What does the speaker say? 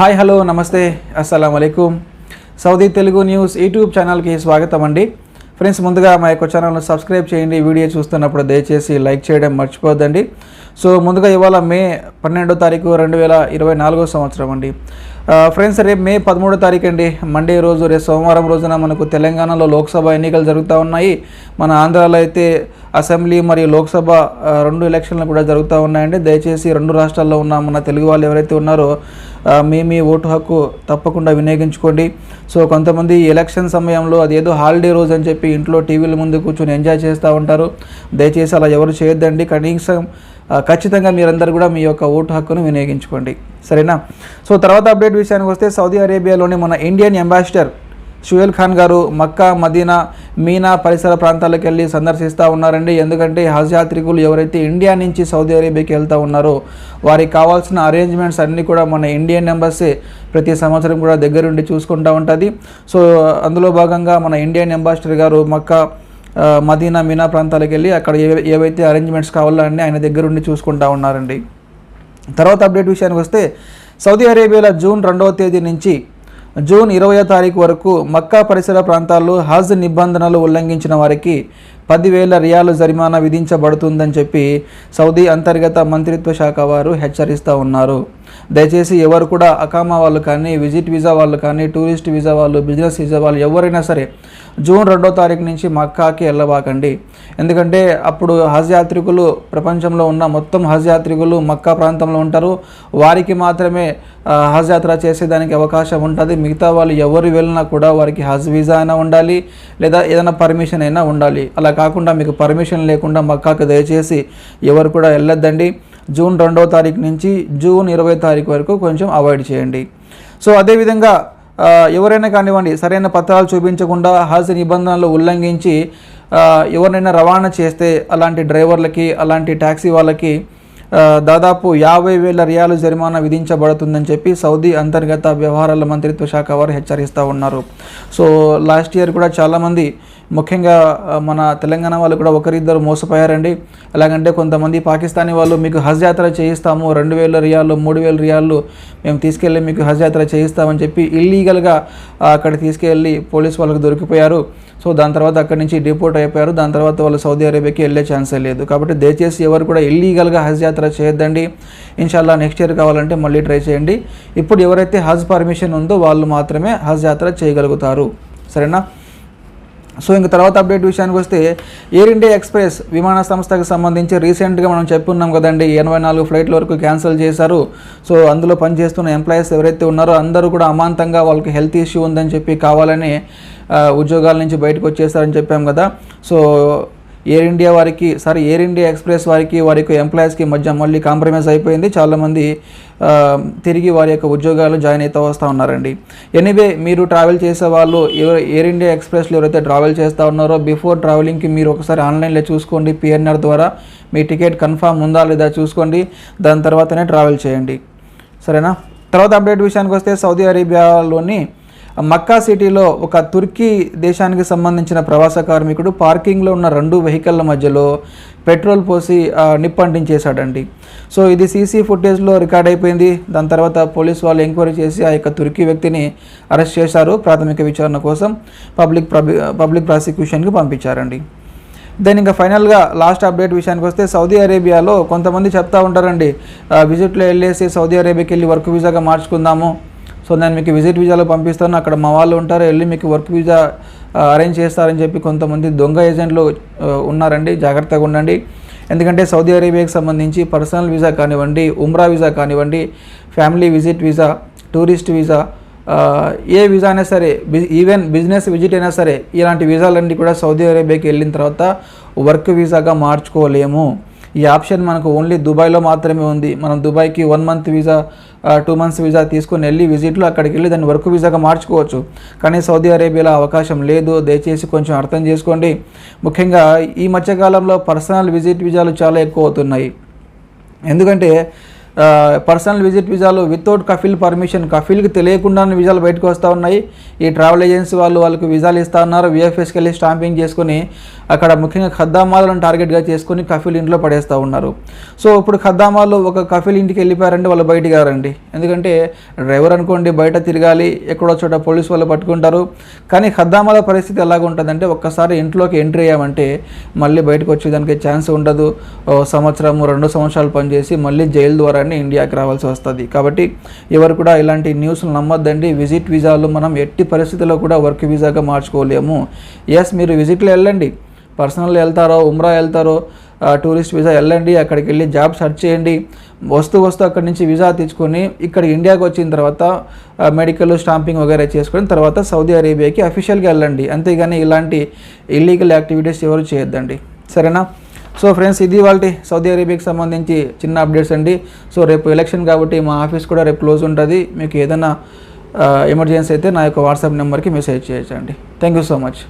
Hi hello నమస్తే అస్సలం అయికం సౌదీ తెలుగు న్యూస్ యూట్యూబ్ ఛానల్కి స్వాగతం అండి. ఫ్రెండ్స్ ముందుగా మా యొక్క ఛానల్ను సబ్స్క్రైబ్ చేయండి. వీడియో చూస్తున్నప్పుడు దయచేసి లైక్ చేయడం మర్చిపోద్దండి. సో ముందుగా ఇవాళ మే పన్నెండో తారీఖు రెండు వేల ఇరవై నాలుగో సంవత్సరం అండి. ఫ్రెండ్స్ రేపు మే పదమూడో తారీఖు అండి. మండే రోజు రేపు సోమవారం రోజున మనకు తెలంగాణలో లోక్సభ ఎన్నికలు జరుగుతూ ఉన్నాయి. మన ఆంధ్రాలో అయితే అసెంబ్లీ మరియు లోక్సభ రెండు ఎలక్షన్లు కూడా జరుగుతూ ఉన్నాయండి. దయచేసి రెండు రాష్ట్రాల్లో ఉన్న మన తెలుగు వాళ్ళు ఎవరైతే ఉన్నారో మీ మీ ఓటు హక్కు తప్పకుండా వినియోగించుకోండి. సో కొంతమంది ఎలక్షన్ సమయంలో అదేదో హాలిడే రోజు అని చెప్పి ఇంట్లో టీవీల ముందు కూర్చొని ఎంజాయ్ చేస్తూ ఉంటారు. దయచేసి అలా ఎవరు చేయొద్దండి. కనీసం ఖచ్చితంగా మీరందరూ కూడా మీ యొక్క ఓటు హక్కును వినియోగించుకోండి. సరేనా? సో తర్వాత అప్డేట్ విషయానికి వస్తే సౌదీ అరేబియాలోని మన ఇండియన్ అంబాసిడర్ షుయల్ ఖాన్ గారు మక్కా మదీనా మీనా పరిసర ప్రాంతాలకు వెళ్ళి సందర్శిస్తూ ఉన్నారండి. ఎందుకంటే హజ్ యాత్రికులు ఎవరైతే ఇండియా నుంచి సౌదీ అరేబియాకి వెళ్తూ ఉన్నారో వారికి కావాల్సిన అరేంజ్మెంట్స్ అన్నీ కూడా మన ఇండియన్ ఎంబసీ ప్రతి సంవత్సరం కూడా దగ్గరుండి చూసుకుంటూ ఉంటుంది. సో అందులో భాగంగా మన ఇండియన్ అంబాసిడర్ గారు మక్కా మదీనా మీనా ప్రాంతాలకు వెళ్ళి అక్కడ ఏ ఏవైతే అరేంజ్మెంట్స్ కావాలో అన్నీ ఆయన దగ్గరుండి చూసుకుంటా ఉన్నారండి. తర్వాత అప్డేట్ విషయానికి వస్తే సౌదీ అరేబియాలో జూన్ రెండవ తేదీ నుంచి జూన్ ఇరవయో తారీఖు వరకు మక్కా పరిసర ప్రాంతాల్లో హజ్ నిబంధనలు ఉల్లంఘించిన వారికి పదివేల రియాలు జరిమానా విధించబడుతుందని చెప్పి సౌదీ అంతర్గత మంత్రిత్వ శాఖ వారు హెచ్చరిస్తూ ఉన్నారు. దయచేసి ఎవరు కూడా అకామా వాళ్ళు కానీ విజిట్ వీసా వాళ్ళు కానీ టూరిస్ట్ వీసా వాళ్ళు బిజినెస్ వీసా వాళ్ళు ఎవరైనా సరే జూన్ రెండో తారీఖు నుంచి మక్కాకి వెళ్ళబాకండి ఎందుకంటే అప్పుడు హజ్ యాత్రికులు ప్రపంచంలో ఉన్న మొత్తం హజ్ యాత్రికులు మక్కా ప్రాంతంలో ఉంటారు. వారికి మాత్రమే హజ్ యాత్ర చేసేదానికి అవకాశం ఉంటుంది. మిగతా వాళ్ళు ఎవరు వెళ్ళినా కూడా వారికి హజ్ వీసా అయినా ఉండాలి లేదా ఏదైనా పర్మిషన్ అయినా ఉండాలి. అలా కాకుండా మీకు పర్మిషన్ లేకుండా మక్కాకు దయచేసి ఎవరు కూడా వెళ్ళొద్దండి. జూన్ రెండవ తారీఖు నుంచి జూన్ ఇరవై తారీఖు వరకు కొంచెం అవాయిడ్ చేయండి. సో అదేవిధంగా ఎవరైనా కానివ్వండి సరైన పత్రాలు చూపించకుండా హాజరు నిబంధనలు ఉల్లంఘించి ఎవరినైనా రవాణా చేస్తే అలాంటి డ్రైవర్లకి అలాంటి ట్యాక్సీ వాళ్ళకి దాదాపు యాభై వేల రియాలు జరిమానా విధించబడుతుందని చెప్పి సౌదీ అంతర్గత వ్యవహారాల మంత్రిత్వ శాఖ వారు హెచ్చరిస్తూ ఉన్నారు. సో లాస్ట్ ఇయర్ కూడా చాలామంది ముఖ్యంగా మన తెలంగాణ వాళ్ళు కూడా ఒకరిద్దరు మోసపోయారండి. ఎలాగంటే కొంతమంది పాకిస్తానీ వాళ్ళు మీకు హజ్ యాత్ర చేయిస్తాము రెండు వేల రియాళ్ళు మూడు వేల రియాళ్ళు మేము తీసుకెళ్ళి మీకు హజ్ యాత్ర చేయిస్తామని చెప్పి ఇల్లీగల్గా అక్కడ తీసుకెళ్ళి పోలీస్ వాళ్ళకి దొరికిపోయారు. సో దాని తర్వాత అక్కడి నుంచి డిపోర్ట్ అయిపోయారు. దాని తర్వాత వాళ్ళు సౌదీ అరేబియాకి వెళ్ళే ఛాన్సే లేదు. కాబట్టి దయచేసి ఎవరు కూడా ఇల్లీగల్గా హజ్ యాత్ర చేయొద్దండి. ఇన్షాల్లా నెక్స్ట్ ఇయర్ కావాలంటే మళ్ళీ ట్రై చేయండి. ఇప్పుడు ఎవరైతే హజ్ పర్మిషన్ ఉందో వాళ్ళు మాత్రమే హజ్ యాత్ర చేయగలుగుతారు. సరేనా? సో ఇంక తర్వాత అప్డేట్ విషయానికి వస్తే ఎయిర్ ఇండియా ఎక్స్ప్రెస్ విమాన సంస్థకు సంబంధించి రీసెంట్గా మనం చెప్పున్నాం కదండి ఎనభై నాలుగు ఫ్లైట్ల వరకు క్యాన్సిల్ చేశారు. సో అందులో పనిచేస్తున్న ఎంప్లాయీస్ ఎవరైతే ఉన్నారో అందరూ కూడా అమాంతంగా వాళ్ళకి హెల్త్ ఇష్యూ ఉందని చెప్పి కావాలని ఉద్యోగాల నుంచి బయటకు వచ్చేస్తారని చెప్పాం కదా. సో ఎయిర్ ఇండియా వారికి సారీ ఎయిర్ ఇండియా ఎక్స్ప్రెస్ వారికి వారి యొక్క ఎంప్లాయీస్కి మధ్య మళ్ళీ కాంప్రమైజ్ అయిపోయింది. చాలామంది తిరిగి వారి యొక్క ఉద్యోగాలు జాయిన్ అవుతూ వస్తూ ఉన్నారండి. ఎనీవే మీరు ట్రావెల్ చేసే వాళ్ళు ఎవరు ఎయిర్ ఇండియా ఎక్స్ప్రెస్లో ఎవరైతే ట్రావెల్ చేస్తూ ఉన్నారో బిఫోర్ ట్రావెలింగ్కి మీరు ఒకసారి ఆన్లైన్లో చూసుకోండి. పిఎన్ఆర్ ద్వారా మీ టికెట్ కన్ఫర్మ్ ఉందా లేదా చూసుకోండి. దాని తర్వాతనే ట్రావెల్ చేయండి. సరేనా? తర్వాత అప్డేట్ విషయానికి వస్తే సౌదీ అరేబియాలోని మక్కా సిటీలో ఒక తుర్కీ దేశానికి సంబంధించిన ప్రవాస కార్మికుడు పార్కింగ్లో ఉన్న రెండు వెహికల్ల మధ్యలో పెట్రోల్ పోసి నిప్పంటించేశాడండి సో ఇది సీసీ ఫుటేజ్లో రికార్డ్ అయిపోయింది. దాని తర్వాత పోలీస్ వాళ్ళు ఎంక్వైరీ చేసి ఆ యొక్క తుర్కీ వ్యక్తిని అరెస్ట్ చేశారు. ప్రాథమిక విచారణ కోసం పబ్లిక్ పబ్లిక్ ప్రాసిక్యూషన్కి పంపించారండి. దెన్ ఇంకా ఫైనల్గా లాస్ట్ అప్డేట్ విషయానికి వస్తే సౌదీ అరేబియాలో కొంతమంది చెప్తా ఉంటారండి విజిట్లో వెళ్ళేసి సౌదీ అరేబియాకి వెళ్ళి వర్క్ వీసాగా మార్చుకుందాము. సో నేను మీకు విజిట్ వీజాలో పంపిస్తాను. అక్కడ మా వాళ్ళు ఉంటారు. వెళ్ళి మీకు వర్క్ వీజా అరేంజ్ చేస్తారని చెప్పి కొంతమంది దొంగ ఏజెంట్లు ఉన్నారండి. జాగ్రత్తగా ఉండండి. ఎందుకంటే సౌదీ అరేబియాకి సంబంధించి పర్సనల్ వీసా కానివ్వండి ఉమ్రా వీసా కానివ్వండి family visit visa tourist visa ఏ వీసా అయినా సరే ఈవెన్ బిజినెస్ విజిట్ అయినా సరే ఇలాంటి వీసాలన్నీ కూడా సౌదీ అరేబియాకి వెళ్ళిన తర్వాత వర్క్ వీసాగా మార్చుకోలేము. ఈ ఆప్షన్ మనకు ఓన్లీ దుబాయ్లో మాత్రమే ఉంది. మనం దుబాయ్కి one month visa two months visa తీసుకొని వెళ్ళి విజిట్లో అక్కడికి వెళ్ళి దాన్ని వర్క్ వీసాగా మార్చుకోవచ్చు. కానీ సౌదీ అరేబియాలో అవకాశం లేదు. దయచేసి కొంచెం అర్థం చేసుకోండి. ముఖ్యంగా ఈ మధ్యకాలంలో పర్సనల్ విజిట్ వీజాలు చాలా ఎక్కువ అవుతున్నాయి. ఎందుకంటే పర్సనల్ విజిట్ వీసాలు వితౌట్ కఫిల్ పర్మిషన్ కఫిల్కి తెలియకుండానే వీసాలు బయటకు వస్తూ ఉన్నాయి. ఈ ట్రావెల్ ఏజెన్సీ వాళ్ళు వాళ్ళకి వీసాలు ఇస్తా ఉన్నారు. విఎఫ్ఎస్కి వెళ్ళి స్టాంపింగ్ చేసుకుని అక్కడ ముఖ్యంగా ఖద్దామాలను టార్గెట్గా చేసుకుని కఫిల్ ఇంట్లో పడేస్తూ ఉన్నారు. సో ఇప్పుడు ఖద్దామాలు ఒక కఫిల్ ఇంటికి వెళ్ళిపోయారంటే వాళ్ళు బయటికి రారండి. ఎందుకంటే డ్రైవర్ అనుకోండి బయట తిరగాలి ఎక్కడో చోట పోలీసు వాళ్ళు పట్టుకుంటారు. కానీ ఖద్దామాల పరిస్థితి ఎలాగ ఉంటుందంటే ఒక్కసారి ఇంట్లోకి ఎంట్రీ అయ్యామంటే మళ్ళీ బయటకు వచ్చేదానికి ఛాన్స్ ఉండదు. ఓ సంవత్సరము రెండు సంవత్సరాలు పనిచేసి మళ్ళీ జైలు ద్వారా ద్వారానే ఇండియాకి రావాల్సి వస్తుంది. కాబట్టి ఎవరు కూడా ఇలాంటి న్యూస్లు నమ్మొద్దండి. విజిట్ వీసాలు మనం ఎట్టి పరిస్థితుల్లో కూడా వర్క్ వీసాగా మార్చుకోలేము. ఎస్ మీరు విజిట్లో వెళ్ళండి. పర్సనల్ వెళ్తారో ఉమ్రా వెళ్తారో టూరిస్ట్ వీసా వెళ్ళండి అక్కడికి వెళ్ళి జాబ్ సెర్చ్ చేయండి. వస్తూ వస్తూ అక్కడి నుంచి వీసా తెచ్చుకొని ఇక్కడ ఇండియాకి వచ్చిన తర్వాత మెడికల్ స్టాంపింగ్ వగేరా చేసుకొని తర్వాత సౌదీ అరేబియాకి అఫీషియల్గా వెళ్ళండి. అంతేగాని ఇలాంటి ఇల్లీగల్ యాక్టివిటీస్ ఎవరు చేయొద్దండి. సరేనా? సో ఫ్రెండ్స్ ఇది వాళ్ళ సౌదీ అరేబియాకి సంబంధించి చిన్న అప్డేట్స్ అండి. సో రేపు ఎలక్షన్ కాబట్టి మా ఆఫీస్ కూడా రేపు క్లోజ్ ఉంటుంది. మీకు ఏదైనా ఎమర్జెన్సీ అయితే నా యొక్క వాట్సాప్ నెంబర్కి మెసేజ్ చేయొచ్చండి. Thank you so much.